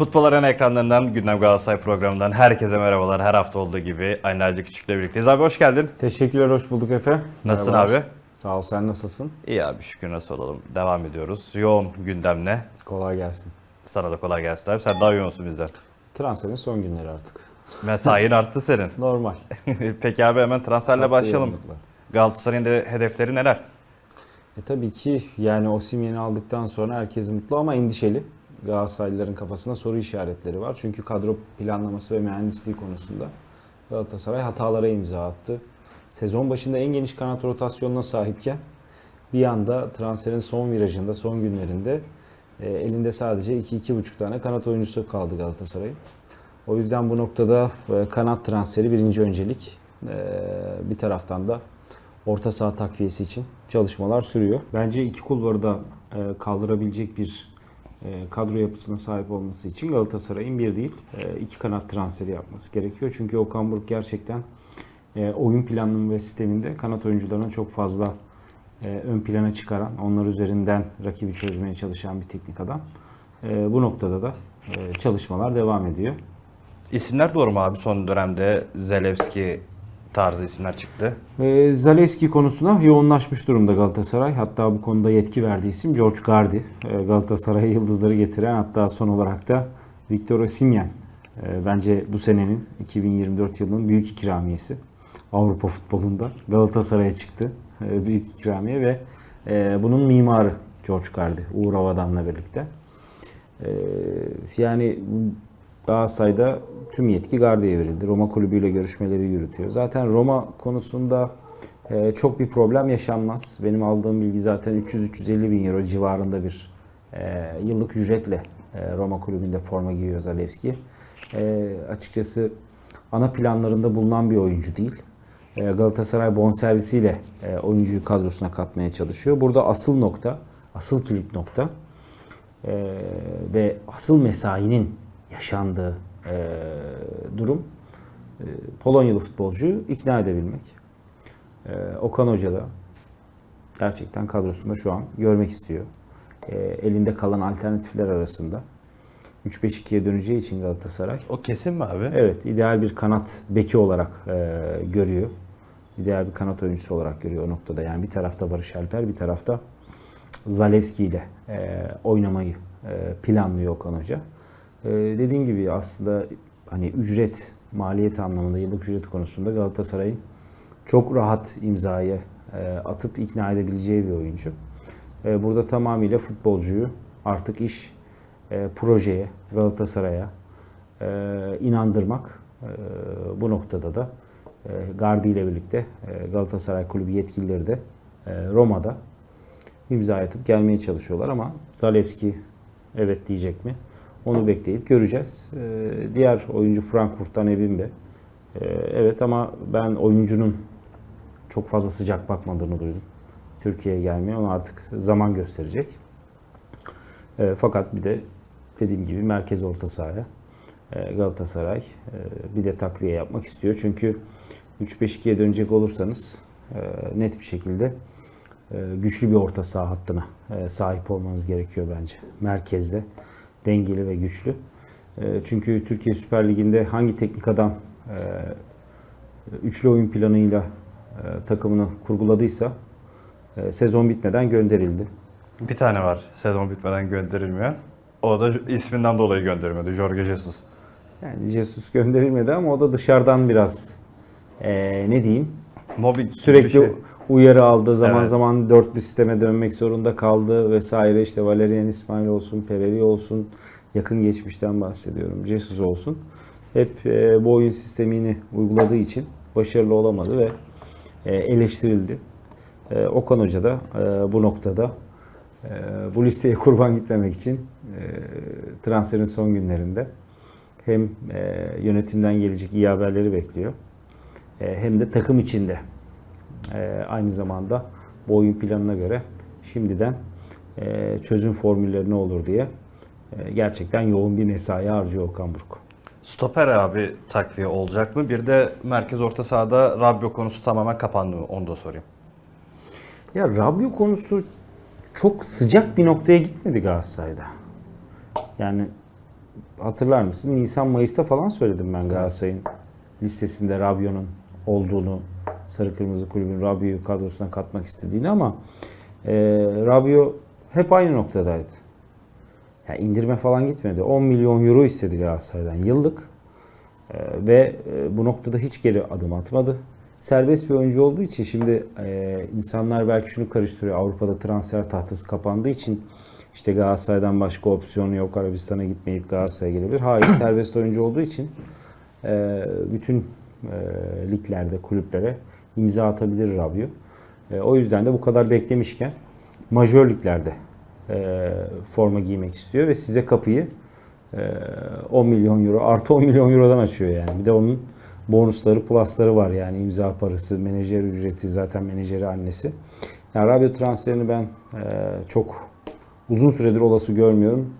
Futbol Arena ekranlarından Gündem Galatasaray programından herkese merhabalar. Her hafta olduğu gibi Aynı Hacı Küçük'le birlikteyiz. Abi hoş geldin. Teşekkürler, hoş bulduk Efe. Nasılsın Merhabalar. abi? Sağ ol, sen nasılsın? İyi abi şükür nasıl olalım. Devam ediyoruz. Yoğun gündemle. Kolay gelsin. Sana da kolay gelsin abi. Sen daha yoğunsun bizden. Transferin son günleri artık. Mesain arttı senin. Normal. Peki abi hemen transferle Tatlı başlayalım. Galatasaray'ın da hedefleri neler? E tabii ki yani Osimhen'i aldıktan sonra herkes mutlu ama endişeli. Galatasaraylıların kafasında soru işaretleri var. Çünkü kadro planlaması ve mühendisliği konusunda Galatasaray hatalara imza attı. Sezon başında en geniş kanat rotasyonuna sahipken bir anda transferin son virajında, son günlerinde e, elinde sadece 2-2,5 tane kanat oyuncusu kaldı Galatasaray'ın. O yüzden bu noktada e, kanat transferi birinci öncelik. E, Bir taraftan da orta saha takviyesi için çalışmalar sürüyor. Bence iki kulvarı da kaldırabilecek bir kadro yapısına sahip olması için Galatasaray'ın bir değil e, iki kanat transferi yapması gerekiyor. Çünkü Okan Buruk gerçekten e, oyun planlama ve sisteminde kanat oyuncularını çok fazla e, ön plana çıkaran, onlar üzerinden rakibi çözmeye çalışan bir teknik adam. E, Bu noktada da e, çalışmalar devam ediyor. İsimler doğru mu abi? Son dönemde Zelevski tarzı isimler çıktı. Ee, Zalewski konusuna yoğunlaşmış durumda Galatasaray. Hatta bu konuda yetki verdiği isim George Gardi. Ee, Galatasaray'a yıldızları getiren hatta son olarak da Victor Osimhen. Ee, bence bu senenin 2024 yılının büyük ikramiyesi. Avrupa futbolunda Galatasaray'a çıktı. Büyük ikramiye ve e, bunun mimarı George Gardi. Uğur Avadan'la birlikte. Yani Galatasaray'da tüm yetki Gardi'ye verildi. Roma kulübüyle görüşmeleri yürütüyor. Zaten Roma konusunda e, çok bir problem yaşanmaz. Benim aldığım bilgi zaten 300-350 bin euro civarında bir e, yıllık ücretle e, Roma kulübünde forma giyiyor Zalewski. Açıkçası ana planlarında bulunan bir oyuncu değil. Galatasaray bonservisiyle e, oyuncuyu kadrosuna katmaya çalışıyor. Burada asıl nokta, asıl kilit nokta ve asıl mesainin yaşandığı e, durum e, Polonyalı futbolcuyu ikna edebilmek. E, Okan Hoca da gerçekten kadrosunda şu an görmek istiyor. E, elinde kalan alternatifler arasında 3-5-2'ye döneceği için Galatasaray O kesin mi abi? Evet, ideal bir kanat beki olarak e, görüyor. İdeal bir kanat oyuncusu olarak görüyor o noktada. Yani bir tarafta Barış Alper, bir tarafta Zalewski ile e, oynamayı e, planlıyor Okan Hoca. E, dediğim gibi aslında hani ücret, maliyet anlamında yıllık ücret konusunda Galatasaray'ın çok rahat imzayı e, atıp ikna edebileceği bir oyuncu. E, burada tamamıyla futbolcuyu artık iş e, projeye, Galatasaray'a inandırmak. Bu noktada da Gardi ile birlikte Galatasaray Kulübü yetkilileri de Roma'da imza atıp gelmeye çalışıyorlar ama Zalewski evet diyecek mi? Onu bekleyip göreceğiz. E, diğer oyuncu Frankfurt'tan Ebimbe. E, evet ama ben oyuncunun çok fazla sıcak bakmadığını duydum. Türkiye'ye gelmeye onu artık zaman gösterecek. E, fakat bir de dediğim gibi merkez orta sahaya e, Galatasaray e, bir de takviye yapmak istiyor. Çünkü 3-5-2'ye dönecek olursanız e, net bir şekilde güçlü bir orta saha hattına sahip olmanız gerekiyor bence. Merkezde dengeli ve güçlü. E, Çünkü Türkiye Süper Ligi'nde hangi teknik adam e, üçlü oyun planıyla e, takımını kurguladıysa e, sezon bitmeden gönderildi. Bir tane var sezon bitmeden gönderilmeyen. O da isminden dolayı gönderilmedi. Jorge Jesus. Yani Jesus gönderilmedi ama o da dışarıdan biraz eee, ne diyeyim Mobbing sürekli şey. Uyarı aldı. Zaman Evet. zaman dörtlü sisteme dönmek zorunda kaldı vesaire. İşte Valerian İsmail olsun, Pereri olsun, yakın geçmişten bahsediyorum. Jesus olsun. Hep eee, bu oyun sistemini uyguladığı için başarılı olamadı ve eee, eleştirildi. Eee, Okan Hoca da eee, bu noktada eee, bu listeye kurban gitmemek için eee, transferin son günlerinde hem eee, yönetimden gelecek iyi haberleri bekliyor. Eee, hem de takım içinde eee, aynı zamanda bu oyun planına göre şimdiden eee, çözüm formülleri ne olur diye eee, gerçekten yoğun bir mesai harcıyor Okan Buruk. Stoper abi takviye olacak mı? Bir de merkez orta sahada Rabbio konusu tamamen kapandı mı? Onu da sorayım. Ya Rabio konusu çok sıcak bir noktaya gitmedi Galatasaray'da. Yani hatırlar mısın? Nisan Mayıs'ta falan söyledim ben Galatasaray'ın listesinde Rabiot'un olduğunu, Sarı Kırmızı Kulübün Rabiot'u kadrosuna katmak istediğini ama e, Rabiot hep aynı noktadaydı. Ya indirme falan gitmedi. 10 milyon euro istedi Galatasaray'dan yıllık. Ee, ve e, bu noktada hiç geri adım atmadı. Serbest bir oyuncu olduğu için şimdi e, insanlar belki şunu karıştırıyor. Avrupa'da transfer tahtası kapandığı için işte Galatasaray'dan başka opsiyonu yok. Arabistan'a gitmeyip Galatasaray'a gelebilir. Hayır serbest oyuncu olduğu için e, bütün e, liglerde, kulüplere imza atabilir Rabiot. E, o yüzden de bu kadar beklemişken majör liglerde e, forma giymek istiyor ve size kapıyı e, 10 milyon euro artı 10 milyon eurodan açıyor yani. Bir de onun bonusları, plusları var yani imza parası, menajer ücreti zaten menajeri annesi. Yani Rabiot transferini ben e, çok uzun süredir olası görmüyorum.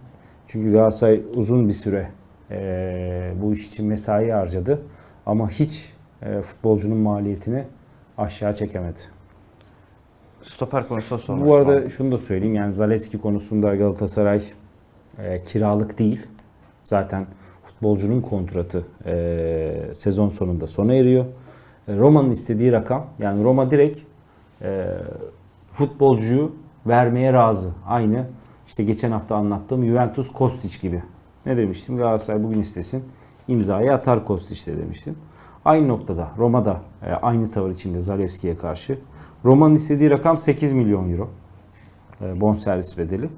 Çünkü Galatasaray uzun bir süre e, bu iş için mesai harcadı ama hiç e, futbolcunun maliyetini aşağı çekemedi. Stoper konusunda sormak Bu arada şunu da söyleyeyim yani Zalewski konusunda Galatasaray e, kiralık değil. Zaten futbolcunun kontratı e, sezon sonunda sona eriyor. E, Roma'nın istediği rakam yani Roma direkt e, futbolcuyu vermeye razı. Aynı işte geçen hafta anlattığım Juventus Kostic gibi. Ne demiştim? Galatasaray bugün istesin imzayı atar Kostic'te demiştim. Aynı noktada Roma'da e, aynı tavır içinde Zalewski'ye karşı. Roma'nın istediği rakam 8 milyon euro. E, bonservis bedeli.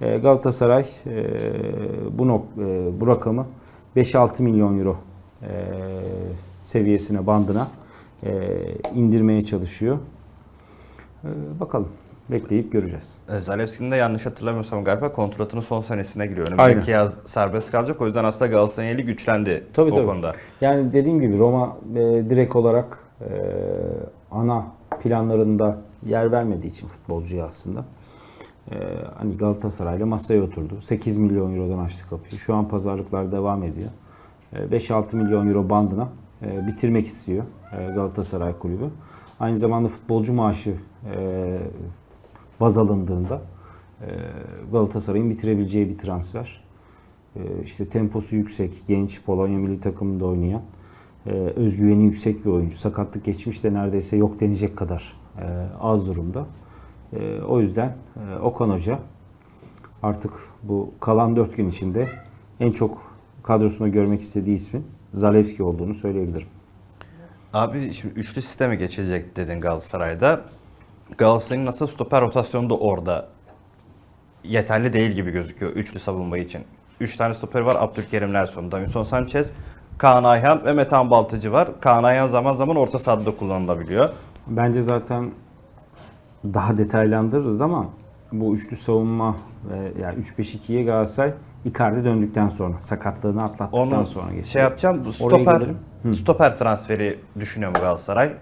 E, Galatasaray bu nok- bu rakamı 5-6 milyon euro seviyesine bandına indirmeye çalışıyor. Bakalım bekleyip göreceğiz. E, Zalewski'nin de yanlış hatırlamıyorsam galiba kontratının son senesine giriyor. Aynen. Önümüzdeki yaz serbest kalacak. O yüzden aslında Galatasaray'ın güçlendi Tabii, o tabii. konuda. Yani dediğim gibi Roma e, direkt olarak e, ana planlarında yer vermediği için futbolcuya aslında e, hani Galatasaray'la masaya oturdu. 8 milyon eurodan açtı kapıyı. Şu an pazarlıklar devam ediyor. E, 5-6 milyon euro bandına e, bitirmek istiyor e, Galatasaray kulübü. Aynı zamanda futbolcu maaşı e, baz alındığında e, Galatasaray'ın bitirebileceği bir transfer. E, işte temposu yüksek, genç, Polonya milli takımında oynayan, e, özgüveni yüksek bir oyuncu. Sakatlık geçmiş de neredeyse yok denecek kadar az durumda. O yüzden Okan Hoca artık bu kalan 4 gün içinde en çok kadrosunda görmek istediği ismin Zalewski olduğunu söyleyebilirim. Abi şimdi üçlü sisteme geçilecek dedin Galatasaray'da. Galatasaray'ın nasıl stoper rotasyonu da orada yeterli değil gibi gözüküyor üçlü savunma için. Üç tane stoper var. Abdülkerim Nelson, Davinson Sanchez, Kaan Ayhan ve Metehan Baltıcı var. Kaan Ayhan zaman zaman orta sahada da kullanılabiliyor. Bence zaten daha detaylandırırız ama bu üçlü savunma ve yani 3-5-2'ye Galatasaray Icardi döndükten sonra sakatlığını atlattıktan Onu sonra geçti. şey yapacağım. Bu stoper stoper transferi düşünüyor mu Galatasaray?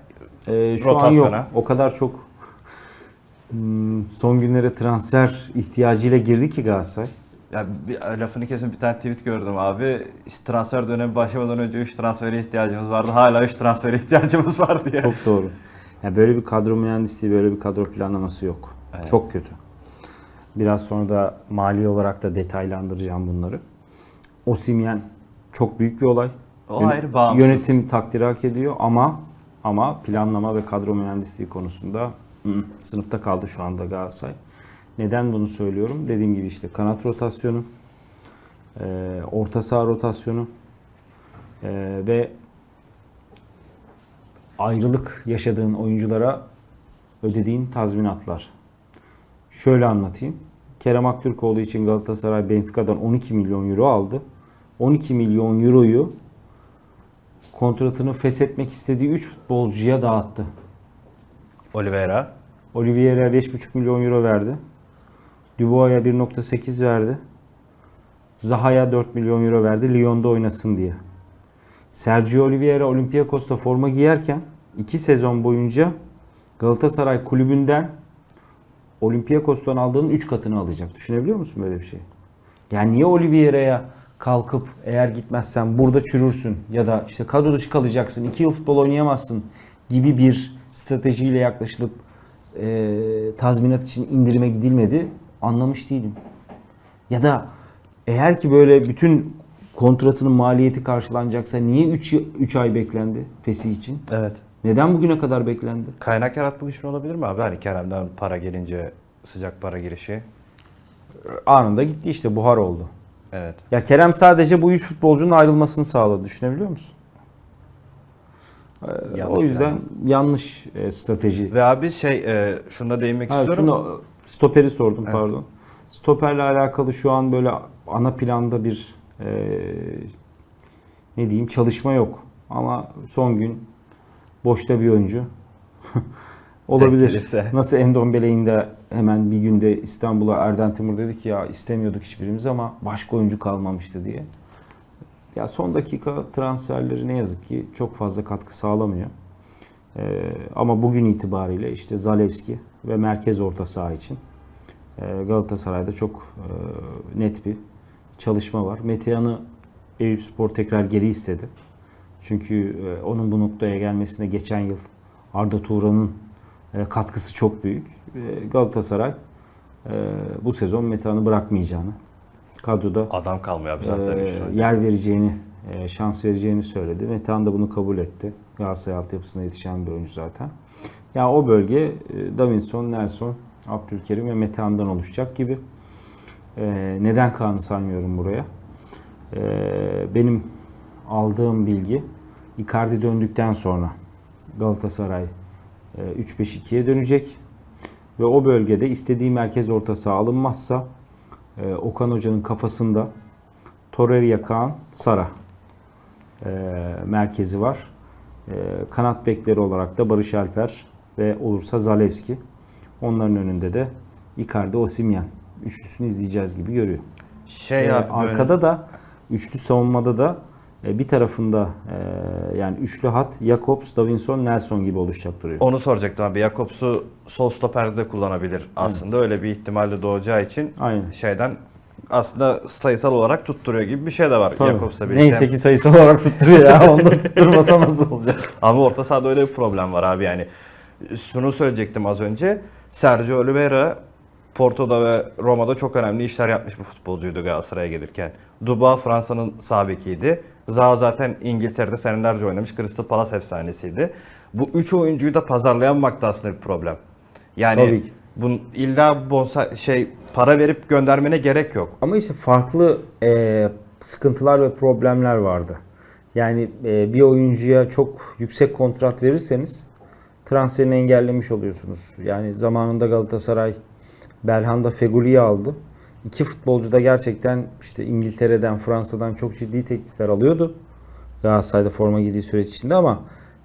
Ee, şu an yok. rotasyona. O kadar çok son günlere transfer ihtiyacıyla girdi ki Galatasaray. Ya bir lafını kesin bir tane tweet gördüm abi. İşte transfer dönemi başlamadan önce 3 transfere ihtiyacımız vardı. Hala 3 transfere ihtiyacımız var diye. Çok doğru. Yani böyle bir kadro mühendisliği, böyle bir kadro planlaması yok. Evet. Çok kötü. Biraz sonra da mali olarak da detaylandıracağım bunları. Osimhen çok büyük bir olay. O Yön- ayrı bağımsız. Yönetim takdir hak ediyor ama ama planlama ve kadro mühendisliği konusunda sınıfta kaldı şu anda Galatasaray. Neden bunu söylüyorum? Dediğim gibi işte kanat rotasyonu, e, orta saha rotasyonu e, ve ayrılık yaşadığın oyunculara ödediğin tazminatlar. Şöyle anlatayım. Kerem Aktürkoğlu için Galatasaray Benfica'dan 12 milyon euro aldı. 12 milyon euroyu kontratını feshetmek istediği 3 futbolcuya dağıttı. Oliveira. Oliveira 5,5 milyon euro verdi. Dubois'a 1.8 verdi. Zaha'ya 4 milyon euro verdi Lyon'da oynasın diye. Sergio Oliveira Olympiakos'ta forma giyerken 2 sezon boyunca Galatasaray kulübünden Olympiakos'tan aldığının 3 katını alacak. Düşünebiliyor musun böyle bir şey? Yani niye Oliveira'ya kalkıp eğer gitmezsen burada çürürsün ya da işte kadro dışı kalacaksın, 2 yıl futbol oynayamazsın gibi bir stratejiyle yaklaşılıp e, tazminat için indirime gidilmedi anlamış değilim. Ya da Eğer ki böyle bütün kontratının maliyeti karşılanacaksa niye 3 3 ay beklendi Fesih için? Evet. Neden bugüne kadar beklendi? Kaynak yaratmak için olabilir mi abi? Hani Kerem'den para gelince sıcak para girişi. Anında gitti işte buhar oldu. Evet. Ya Kerem sadece bu üç futbolcunun ayrılmasını sağladı. Düşünebiliyor musun? Ee, Yanlış o yüzden plan. yanlış e, strateji. Ve abi şey, e, şuna değinmek Ha, istiyorum. şunu stoperi sordum Evet. pardon. Stoperle alakalı şu an böyle ana planda bir e, ne diyeyim çalışma yok. Ama son gün boşta bir oyuncu olabilir. Nasıl Endombele'nin de hemen bir günde İstanbul'a Erden Timur dedi ki ya istemiyorduk hiçbirimiz ama başka oyuncu kalmamıştı diye. Ya son dakika transferleri ne yazık ki çok fazla katkı sağlamıyor. Ee, ama bugün itibariyle işte Zalewski ve merkez orta saha için e, Galatasaray'da çok e, net bir çalışma var. Metehan'ı Eyüpspor tekrar geri istedi. Çünkü e, onun bu noktaya gelmesine geçen yıl Arda Turan'ın e, katkısı çok büyük. E, Galatasaray e, bu sezon Metehan'ı bırakmayacağını, kadroda Adam kalmıyor abi zaten. e, yer vereceğini, e, şans vereceğini söyledi. Metehan da bunu kabul etti. Galatasaray altyapısına yetişen bir oyuncu zaten. Ya o bölge e, Davinson, Nelson, Abdülkerim ve Metehan'dan oluşacak gibi. E, neden Kaan'ı saymıyorum buraya? E, benim aldığım bilgi Icardi döndükten sonra Galatasaray e, 3-5-2'ye dönecek. Ve o bölgede istediği merkez orta saha alınmazsa e, Okan Hoca'nın kafasında Torreira Kaan Sara e, merkezi var. E, kanat bekleri olarak da Barış Alper ve olursa Zalewski. Onların önünde de Icardi Osimhen üçlüsünü izleyeceğiz gibi görüyor. Şey E, abi böyle- arkada da üçlü savunmada da bir tarafında e, yani üçlü hat Jakobs, Davinson, Nelson gibi oluşacak duruyor. Onu soracaktım abi. Jakobs'u sol stoperde de kullanabilir aslında. Öyle bir ihtimalle doğacağı için Aynen. şeyden aslında sayısal olarak tutturuyor gibi bir şey de var Tabii. Jakobs'la birlikte. Neyse ki sayısal olarak tutturuyor ya. Onu da tutturmasa nasıl olacak? Ama orta sahada öyle bir problem var abi yani. Şunu söyleyecektim az önce. Sergio Oliveira Porto'da ve Roma'da çok önemli işler yapmış bir futbolcuydu Galatasaray'a gelirken. Dubois Fransa'nın sağ bekiydi. Zaha zaten İngiltere'de senelerce oynamış Crystal Palace efsanesiydi. Bu üç oyuncuyu da pazarlayamamak da aslında bir problem. Yani Tabii ki. bun illa bonsa şey para verip göndermene gerek yok. Ama işte farklı e, sıkıntılar ve problemler vardı. Yani e, bir oyuncuya çok yüksek kontrat verirseniz transferini engellemiş oluyorsunuz. Yani zamanında Galatasaray Belhanda Feguli'yi aldı. İki futbolcu da gerçekten işte İngiltere'den, Fransa'dan çok ciddi teklifler alıyordu. Galatasaray'da forma giydiği süreç içinde ama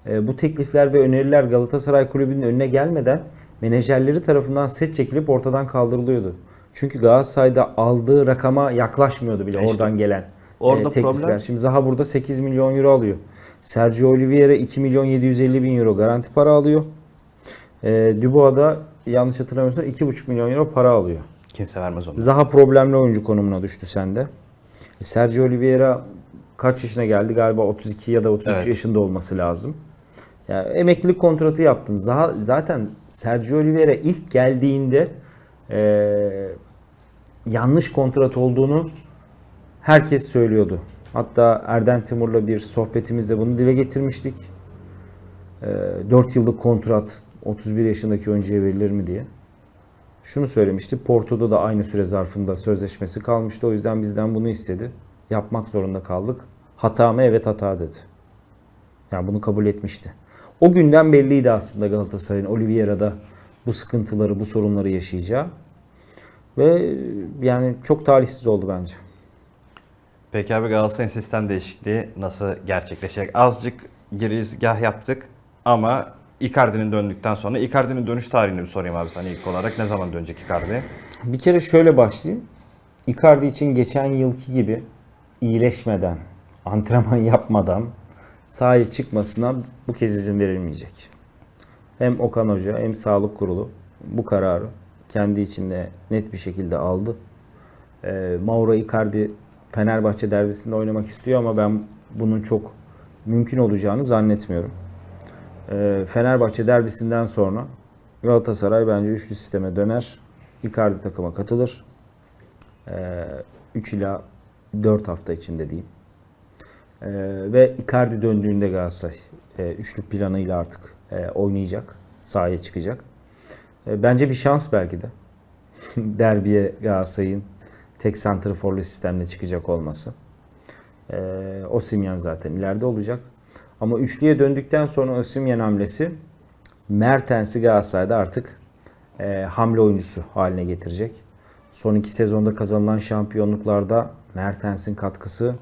e, bu teklifler ve öneriler Galatasaray Kulübü'nün önüne gelmeden menajerleri tarafından set çekilip ortadan kaldırılıyordu. Çünkü Galatasaray'da aldığı rakama yaklaşmıyordu bile İşte oradan gelen orada e, teklifler. problem- Şimdi Zaha burada 8 milyon euro alıyor. Sergio Oliveira 2 milyon 750 bin euro garanti para alıyor. E, Dubois da yanlış hatırlamıyorsam 2,5 milyon euro para alıyor. Kimse vermez onu. Zaha problemli oyuncu konumuna düştü sende. E, Sergio Oliveira kaç yaşına geldi? Galiba 32 ya da 33 Evet. yaşında olması lazım. Ya emeklilik kontratı yaptın. Zaha, zaten Sergio Oliveira ilk geldiğinde e, yanlış kontrat olduğunu herkes söylüyordu. Hatta Erden Timur'la bir sohbetimizde bunu dile getirmiştik. E, 4 yıllık kontrat 31 yaşındaki oyuncuya verilir mi diye. Şunu söylemişti. Porto'da da aynı süre zarfında sözleşmesi kalmıştı. O yüzden bizden bunu istedi. Yapmak zorunda kaldık. Hata mı? Evet hata dedi. Yani bunu kabul etmişti. O günden belliydi aslında Galatasaray'ın Oliveira'da bu sıkıntıları, bu sorunları yaşayacağı. Ve yani çok talihsiz oldu bence. Peki abi Galatasaray'ın sistem değişikliği nasıl gerçekleşecek? Azıcık girizgah yaptık ama Icardi'nin döndükten sonra Icardi'nin dönüş tarihini bir sorayım abi sana ilk olarak. Ne zaman dönecek Icardi? Bir kere şöyle başlayayım. Icardi için geçen yılki gibi iyileşmeden, antrenman yapmadan sahaya çıkmasına bu kez izin verilmeyecek. Hem Okan Hoca hem Sağlık Kurulu bu kararı kendi içinde net bir şekilde aldı. Ee, Mauro Icardi Fenerbahçe derbisinde oynamak istiyor ama ben bunun çok mümkün olacağını zannetmiyorum. Ee, Fenerbahçe derbisinden sonra Galatasaray bence üçlü sisteme döner. Icardi takıma katılır. Ee, 3 ila 4 hafta içinde diyeyim. Ee, ve Icardi döndüğünde Galatasaray e, üçlü planıyla artık e, oynayacak. Sahaya çıkacak. E, bence bir şans belki de. Derbiye Galatasaray'ın tek santrforlu sistemle çıkacak olması. Osimhen zaten ileride olacak. Ama üçlüye döndükten sonra Osimhen hamlesi Mertens'i Galatasaray'da artık e, hamle oyuncusu haline getirecek. Son iki sezonda kazanılan şampiyonluklarda Mertens'in katkısı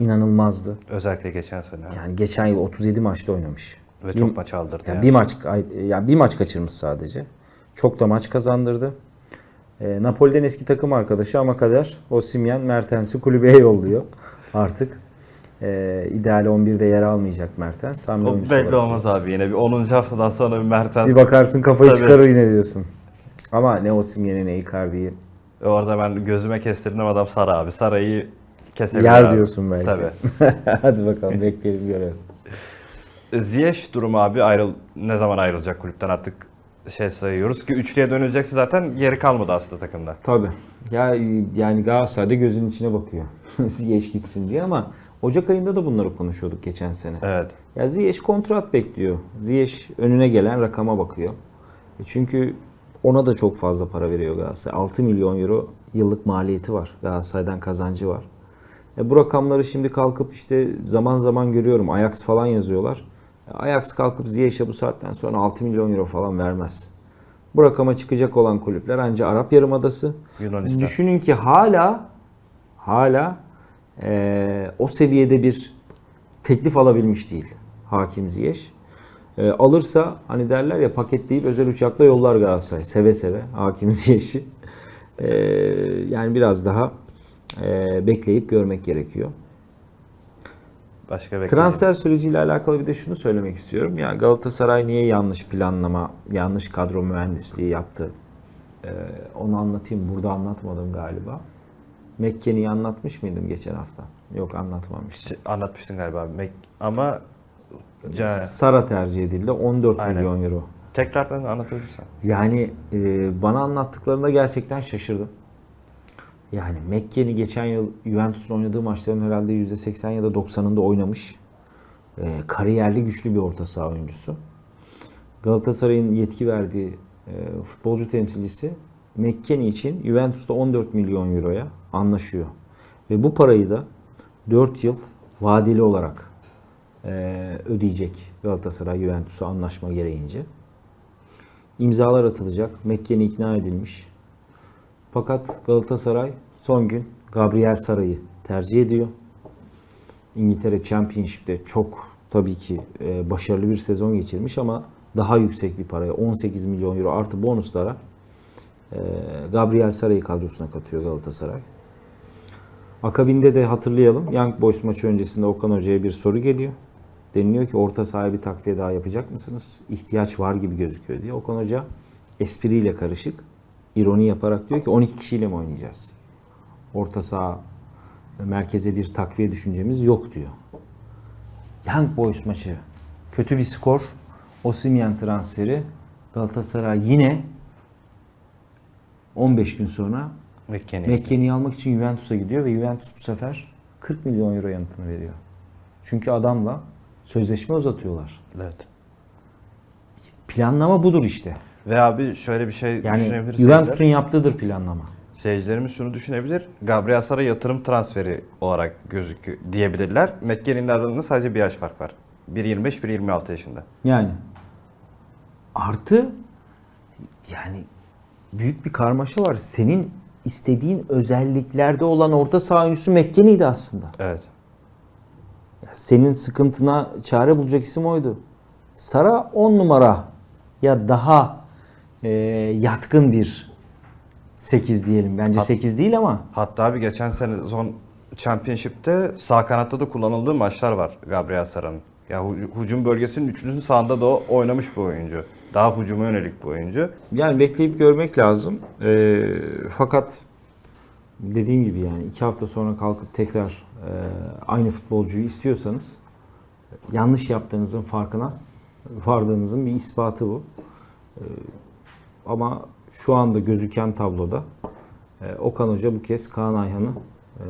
inanılmazdı. Özellikle geçen sene. Yani geçen yıl 37 maçta oynamış. Ve çok maç aldırdı. Yani yani. bir maç yani bir maç kaçırmış sadece. Çok da maç kazandırdı. E, Napoli'den eski takım arkadaşı ama kader Osimhen Mertens'i kulübeye yolluyor artık. E, ideal 11'de yer almayacak Mertens. Hamle O belli olarak. olmaz abi yine bir 10. haftadan sonra bir Mertens. Bir bakarsın kafayı Tabii. çıkarır yine diyorsun. Ama ne Osimhen'i ne Icardi'yi Orada ben gözüme kestirdim adam Sara abi. Sara'yı kesebilir yer abi. diyorsun belki. Tabii. Hadi bakalım bekleyelim görelim. Ziyech durumu abi ayrıl ne zaman ayrılacak kulüpten artık şey sayıyoruz ki üçlüye dönülecekse zaten yeri kalmadı aslında takımda. Tabii. Ya yani Galatasaray'da gözünün içine bakıyor. Ziyech gitsin diye ama Ocak ayında da bunları konuşuyorduk geçen sene. Evet. Ya Ziyech kontrat bekliyor. Ziyech önüne gelen rakama bakıyor. E Çünkü ona da çok fazla para veriyor Galatasaray. 6 milyon euro yıllık maliyeti var. Galatasaray'dan kazancı var. E bu rakamları şimdi kalkıp işte zaman zaman görüyorum Ajax falan yazıyorlar. E Ajax kalkıp Ziyech'e bu saatten sonra 6 milyon euro falan vermez. Bu rakama çıkacak olan kulüpler ancak Arap Yarımadası. Yunanistan. Düşünün ki hala hala e, o seviyede bir teklif alabilmiş değil Hakim Ziyech. E, alırsa hani derler ya paketleyip özel uçakla yollar Galatasaray seve seve Hakim Ziyech'i. E, yani biraz daha e, bekleyip görmek gerekiyor. Başka bekleyelim. Transfer süreciyle alakalı bir de şunu söylemek istiyorum. Yani Galatasaray niye yanlış planlama, yanlış kadro mühendisliği yaptı? Ee, onu anlatayım. Burada anlatmadım galiba. Mekke'ni anlatmış mıydım geçen hafta? Yok anlatmamıştım. Anlatmıştın galiba. Mek- ama Sara tercih edildi. 14 Aynen. milyon euro. tekrardan anlatabilirsen. Yani e, bana anlattıklarında gerçekten şaşırdım. Yani Mekke'ni geçen yıl Juventus'un oynadığı maçların herhalde %80 ya da 90'ında oynamış. E, kariyerli güçlü bir orta saha oyuncusu. Galatasaray'ın yetki verdiği e, futbolcu temsilcisi Mekkeni için Juventus'ta 14 milyon euroya anlaşıyor. Ve bu parayı da 4 yıl vadeli olarak e, ödeyecek Galatasaray Juventus'a anlaşma gereğince. İmzalar atılacak. Mekke'ni ikna edilmiş. Fakat Galatasaray son gün Gabriel Saray'ı tercih ediyor. İngiltere Championship'te çok tabii ki e, başarılı bir sezon geçirmiş ama daha yüksek bir paraya 18 milyon euro artı bonuslara Gabriel Saray'ı kadrosuna katıyor Galatasaray. Akabinde de hatırlayalım Young Boys maçı öncesinde Okan Hoca'ya bir soru geliyor. Deniliyor ki orta sahaya bir takviye daha yapacak mısınız? İhtiyaç var gibi gözüküyor diye. Okan Hoca espriyle karışık, ironi yaparak diyor ki 12 kişiyle mi oynayacağız? Orta saha merkeze bir takviye düşüncemiz yok diyor. Young Boys maçı kötü bir skor. Osimhen transferi Galatasaray yine 15 gün sonra Mekke'ni. Mekke'ni almak için Juventus'a gidiyor ve Juventus bu sefer 40 milyon euro yanıtını veriyor. Çünkü adamla sözleşme uzatıyorlar. Evet. Planlama budur işte. Ve abi şöyle bir şey Yani düşünebilir Juventus'un yaptığıdır planlama. Seyircilerimiz şunu düşünebilir. Gabriel Sara yatırım transferi olarak gözüküyor diyebilirler. Mekke'nin arasında sadece bir yaş fark var. Biri 25, biri 26 yaşında. Yani artı yani büyük bir karmaşa var. Senin istediğin özelliklerde olan orta saha oyuncusu Mekke'niydi aslında. Evet. Senin sıkıntına çare bulacak isim oydu. Sara 10 numara ya daha e, yatkın bir 8 diyelim. Bence Hat- 8 değil ama Hatta abi geçen sene son Championship'te sağ kanatta da kullanıldığı maçlar var Gabriel Sara'nın. Ya hu- hücum bölgesinin üçlüsünün sağında da o oynamış bu oyuncu. Daha hücuma yönelik bu oyuncu. yani bekleyip görmek lazım. E, fakat dediğim gibi yani iki hafta sonra kalkıp tekrar e, aynı futbolcuyu istiyorsanız yanlış yaptığınızın farkına vardığınızın bir ispatı bu. E, ama şu anda gözüken tabloda e, Okan Hoca bu kez Kaan Ayhan'ı e,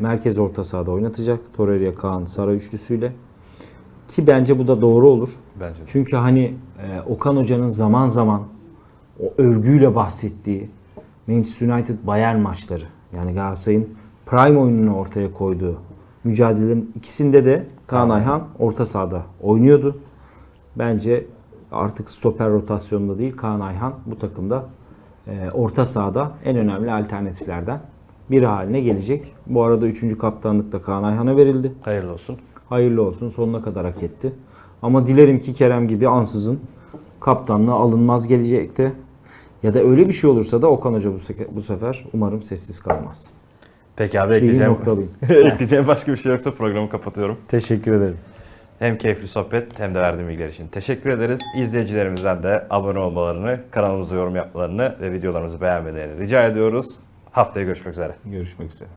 merkez orta sahada oynatacak. Torreira, Kaan, Sara üçlüsüyle. Ki bence bu da doğru olur. Bence de. Çünkü hani e, Okan Hoca'nın zaman zaman o övgüyle bahsettiği Manchester United Bayern maçları yani Galatasaray'ın prime oyununu ortaya koyduğu mücadelelerin ikisinde de Kaan Ayhan orta sahada oynuyordu. Bence artık stoper rotasyonunda değil Kaan Ayhan bu takımda e, orta sahada en önemli alternatiflerden biri haline gelecek. Bu arada 3. kaptanlık da Kaan Ayhan'a verildi. Hayırlı olsun. Hayırlı olsun. Sonuna kadar hak etti. Ama dilerim ki Kerem gibi ansızın kaptanlığı alınmaz gelecekte. Ya da öyle bir şey olursa da Okan Hoca bu, sefer umarım sessiz kalmaz. Peki abi ekleyeceğim, noktalıyım. ekleyeceğim başka bir şey yoksa programı kapatıyorum. Teşekkür ederim. Hem keyifli sohbet hem de verdiğim bilgiler için teşekkür ederiz. İzleyicilerimizden de abone olmalarını, kanalımıza yorum yapmalarını ve videolarımızı beğenmelerini rica ediyoruz. Haftaya görüşmek üzere. Görüşmek üzere.